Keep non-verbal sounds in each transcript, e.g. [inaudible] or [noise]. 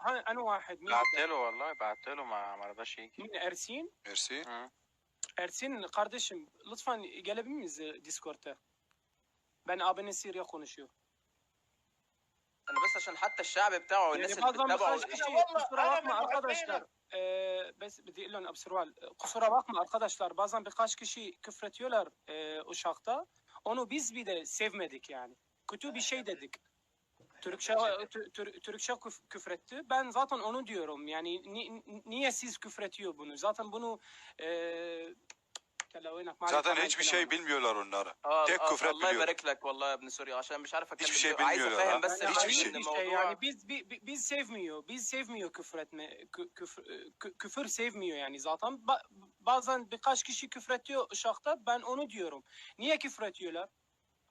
انا واحد مين بعت بدك؟ له والله بعت له ما ما رضاش يجي مين ارسين Mersi. Hı. Ersin kardeşim lütfen gelebilir miyiz e, Discord'a? Ben abinin Siri'ye konuşuyor. انا بس عشان حتى الشعب بتاعه والناس Yani اللي bazen بتتابعه birkaç kişi Vallahi kusura ana bakma ben arkadaşlar. Ee, bes بدي اقول لهم ابسروال kusura bakma arkadaşlar bazen birkaç kişi küfretiyorlar e, uşakta. Onu biz bir de sevmedik yani. Kötü bir şey dedik. Türkçe Tür- Tür- Türkçe küf- küfretti. Ben zaten onu diyorum. Yani ni- ni- niye siz küfretiyor bunu? Zaten bunu e, Kella وينك؟ ما أعرف Zaten عنها hiçbir الكلام. şey bilmiyorlar onlar. اه Tek آه، küfret الله biliyor. يبارك لك والله يا ابن سوريا عشان مش عارف اتكلم Hiçbir şey دلوقتي. عايز bilmiyorlar افهم ha. بس Yani Hiçbir ayıp şey. ان bir şey الموضوع yani biz bi- bi- biz sevmiyor. Biz sevmiyor küfür etme. kü- küfür, kü- küfür sevmiyor yani zaten. Ba- bazen birkaç kişi küfretiyor uşakta. Ben onu diyorum. Niye küfretiyorlar?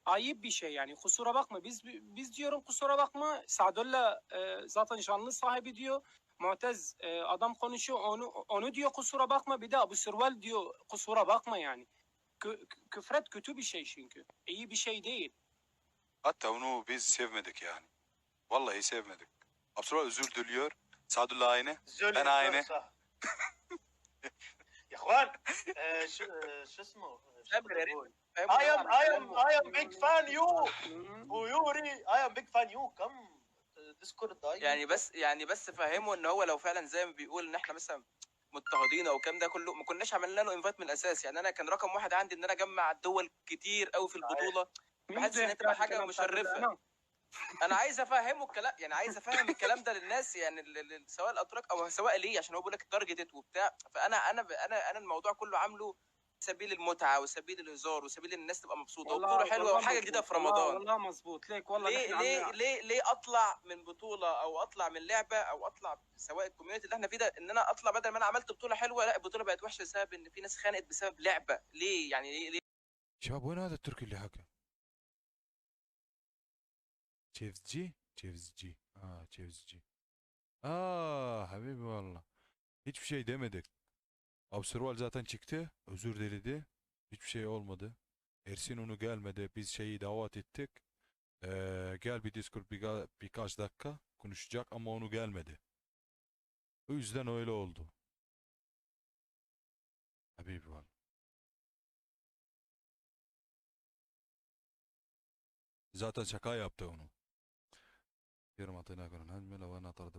ayıp bir şey yani. Kusura bakma. Biz biz diyorum kusura bakma. Sadullah e, zaten canlı sahibi diyor. Mu'tez e, adam konuşuyor. Onu onu diyor kusura bakma. Bir de Abu Sirval diyor kusura bakma yani. Kü, küfret kötü bir şey çünkü. İyi bir şey değil. Hatta onu biz sevmedik yani. Vallahi sevmedik. Abu özür diliyor. Sadullah aynı. Ben aynı. [laughs] Ya شو آه، شو اسمه؟ I am I am I am big fan you. Hı. ويوري I am big fan you. Come. ديسكورد يعني بس يعني بس فهمه إن هو لو فعلا زي ما بيقول إن إحنا مثلا مضطهدين أو الكلام ده كله ما كناش عملنا له انفايت من الأساس. يعني أنا كان رقم واحد عندي إن أنا أجمع دول كتير قوي في البطولة. بحس إن تبقى حاجة مشرفة. أنا عايز افهمه الكلام يعني عايز افهم الكلام ده للناس يعني ال- ال- سواء الاتراك أو سواء ليه عشان هو بيقول لك تارجتد وبتاع. فأنا أنا أنا أنا الموضوع كله عامله سبيل المتعة وسبيل الهزار وسبيل إن الناس تبقى مبسوطة وبطولة حلوة وحاجة جديده في رمضان. والله مزبوط ليك والله ليه ليه ليه ليه أطلع من بطولة أو أطلع من لعبة أو أطلع سواء الكوميونتي اللي إحنا فيه ده إن أنا أطلع بدل ما أنا عملت بطولة حلوة لأ البطولة بقت وحشة بسبب إن في ناس خانقت بسبب لعبة؟ ليه؟ يعني ليه, ليه؟ شباب وين هذا التركي اللي حكى؟ Cevizci. Cevizci. Aa cevizci. Aa habibi valla. Hiçbir şey demedik. Absurval zaten çıktı. Özür diledi. Hiçbir şey olmadı. Ersin onu gelmedi. Biz şeyi davet ettik. Ee, gel bir Discord birka birkaç dakika konuşacak ama onu gelmedi. O yüzden öyle oldu. Habibi valla. Zaten şaka yaptı onu. كثير ما أعطيناه كنا نهجمه لو أنا طرد